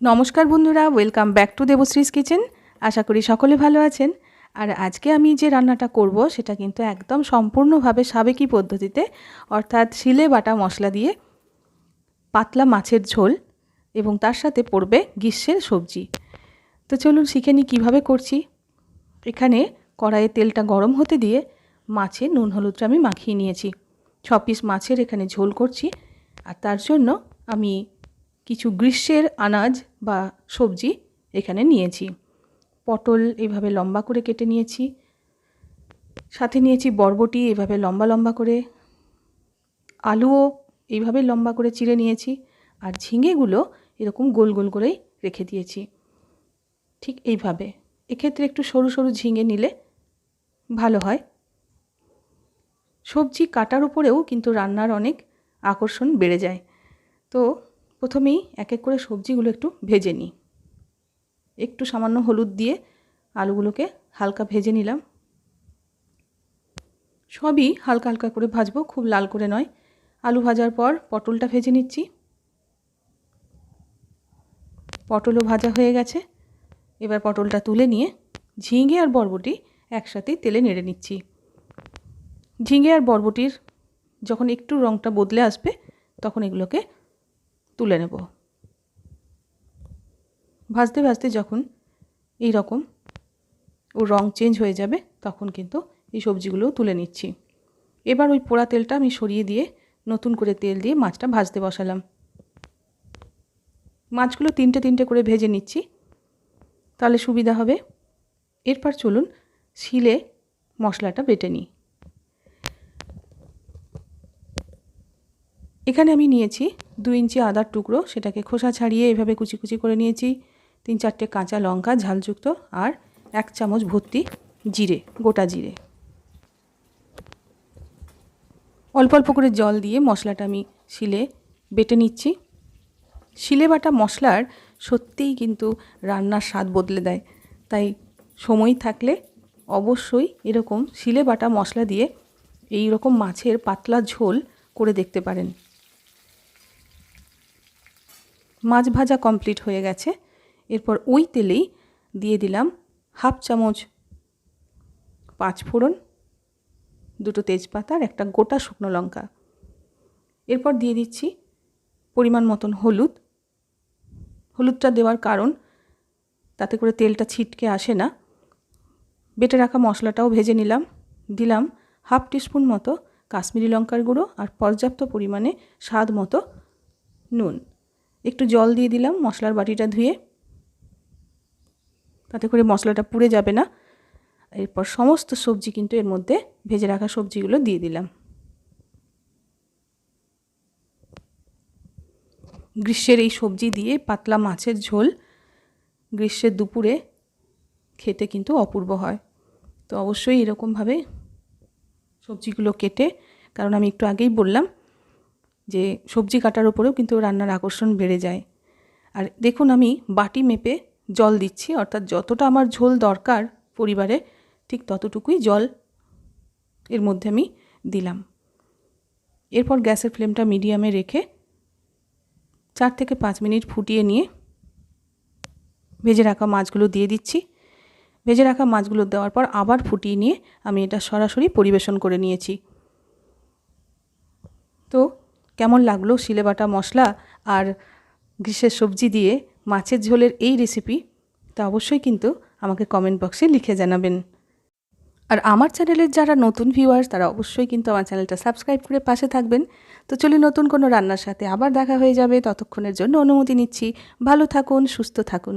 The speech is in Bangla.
নমস্কার বন্ধুরা welcome back to Debashree's kitchen আশা করি সকলে ভালো আছেন। আর আজকে আমি যে রান্নাটা করব, সেটা কিন্তু একদম সম্পূর্ণভাবে সাবেকি পদ্ধতিতে, অর্থাৎ শিলে বাটা মশলা দিয়ে পাতলা মাছের ঝোল এবং তার সাথে পড়বে গ্রীষ্মের সবজি। তো চলুন শিখে নিই কীভাবে করছি। এখানে কড়াইয়ে তেলটা গরম হতে দিয়ে মাছে নুন হলুদটা আমি মাখিয়ে নিয়েছি। ছ পিস মাছের এখানে ঝোল করছি। আর তার জন্য আমি কিছু গ্রীষ্মের আনাজ বা সবজি এখানে নিয়েছি। পটল এভাবে লম্বা করে কেটে নিয়েছি। সাথে নিয়েছি বরবটি এভাবে লম্বা লম্বা করে। আলুও এইভাবে লম্বা করে চিড়ে নিয়েছি আর ঝিঙেগুলো এরকম গোল গোল করেই রেখে দিয়েছি। ঠিক এইভাবে। এক্ষেত্রে একটু সরু সরু ঝিঙে নিলে ভালো হয়। সবজি কাটার উপরেও কিন্তু রান্নার অনেক আকর্ষণ বেড়ে যায়। তো প্রথমেই এক এক করে সবজিগুলো একটু ভেজে নিই। একটু সামান্য হলুদ দিয়ে আলুগুলোকে হালকা ভেজে নিলাম। সবই হালকা হালকা করে ভাজবো, খুব লাল করে নয়। আলু ভাজার পর পটলটা ভেজে নিচ্ছি। পটলও ভাজা হয়ে গেছে। এবার পটলটা তুলে নিয়ে ঝিঙে আর বরবটি একসাথেই তেলে নেড়ে নিচ্ছি। ঝিঙে আর বরবটির যখন একটু রঙটা বদলে আসবে, তখন এগুলোকে তুলে নেব। ভাজতে ভাজতে যখন এই রকম ও রং চেঞ্জ হয়ে যাবে, তখন কিন্তু এই সবজিগুলোও তুলে নিচ্ছি। এবার ওই পোড়া তেলটা আমি সরিয়ে দিয়ে নতুন করে তেল দিয়ে মাছটা ভাজতে বসালাম। মাছগুলো তিনটে তিনটে করে ভেজে নিচ্ছি, তাহলে সুবিধা হবে। এরপর চলুন শিলে মশলাটা বেটে নিই। এখানে আমি নিয়েছি দু ইঞ্চি আদার টুকরো সেটাকে খোসা ছাড়িয়ে এভাবে কুচি কুচি করে নিয়েছি। তিন চারটে কাঁচা লঙ্কা ঝালযুক্ত আর এক চামচ ভর্তি জিরে, গোটা জিরে। অল্প অল্প করে জল দিয়ে মশলাটা আমি শিলে বেটে নিচ্ছি। শিলে বাটা মশলার সত্যিই কিন্তু রান্নার স্বাদ বদলে দেয়। তাই সময় থাকলে অবশ্যই এরকম শিলে বাটা মশলা দিয়ে এই রকম মাছের পাতলা ঝোল করে দেখতে পারেন। মাছ ভাজা কমপ্লিট হয়ে গেছে। এরপর ওই তেলেই দিয়ে দিলাম হাফ চামচ পাঁচ ফোড়ন, দুটো তেজপাতা আর একটা গোটা শুকনো লঙ্কা। এরপর দিয়ে দিচ্ছি পরিমাণ মতন হলুদ। হলুদটা দেওয়ার কারণ তাতে করে তেলটা ছিটকে আসে না। বেটে রাখা মশলাটাও ভেজে নিলাম। দিলাম হাফ টিস্পুন মতো কাশ্মীরি লঙ্কার গুঁড়ো আর পর্যাপ্ত পরিমাণে স্বাদ মতো নুন। একটু জল দিয়ে দিলাম, মশলার বাটিটা ধুয়ে। তাতে করে মশলাটা পুড়ে যাবে না। এরপর সমস্ত সবজি কিন্তু এর মধ্যে ভেজে রাখা সবজিগুলো দিয়ে দিলাম। গ্রীষ্মের এই সবজি দিয়ে পাতলা মাছের ঝোল গ্রীষ্মের দুপুরে খেতে কিন্তু অপূর্ব হয়। তো অবশ্যই এরকমভাবে সবজিগুলো কেটে, কারণ আমি একটু আগেই বললাম যে সবজি কাটার ওপরেও কিন্তু রান্নার আকর্ষণ বেড়ে যায়। আর দেখুন আমি বাটি মেপে জল দিচ্ছি, অর্থাৎ যতটা আমার ঝোল দরকার পরিবারে, ঠিক ততটুকুই জল এর মধ্যে আমি দিলাম। এরপর গ্যাসের ফ্লেমটা মিডিয়ামে রেখে চার থেকে পাঁচ মিনিট ফুটিয়ে নিয়ে ভেজে রাখা মাছগুলো দিয়ে দিচ্ছি। ভেজে রাখা মাছগুলো দেওয়ার পর আবার ফুটিয়ে নিয়ে আমি এটা সরাসরি পরিবেশন করে নিয়েছি। তো কেমন লাগল শিলেবাটা মশলা আর গ্রীষ্মের সবজি দিয়ে মাছের ঝোলের এই রেসিপি তা অবশ্যই কিন্তু আমাকে কমেন্ট বক্সে লিখে জানাবেন। আর আমার চ্যানেলের যারা নতুন ভিউয়ার্স তারা অবশ্যই কিন্তু আমার চ্যানেলটা সাবস্ক্রাইব করে পাশে থাকবেন। তো চলি নতুন কোনো রান্নার সাথে আবার দেখা হয়ে যাবে। ততক্ষণের জন্য অনুমতি নিচ্ছি। ভালো থাকুন, সুস্থ থাকুন।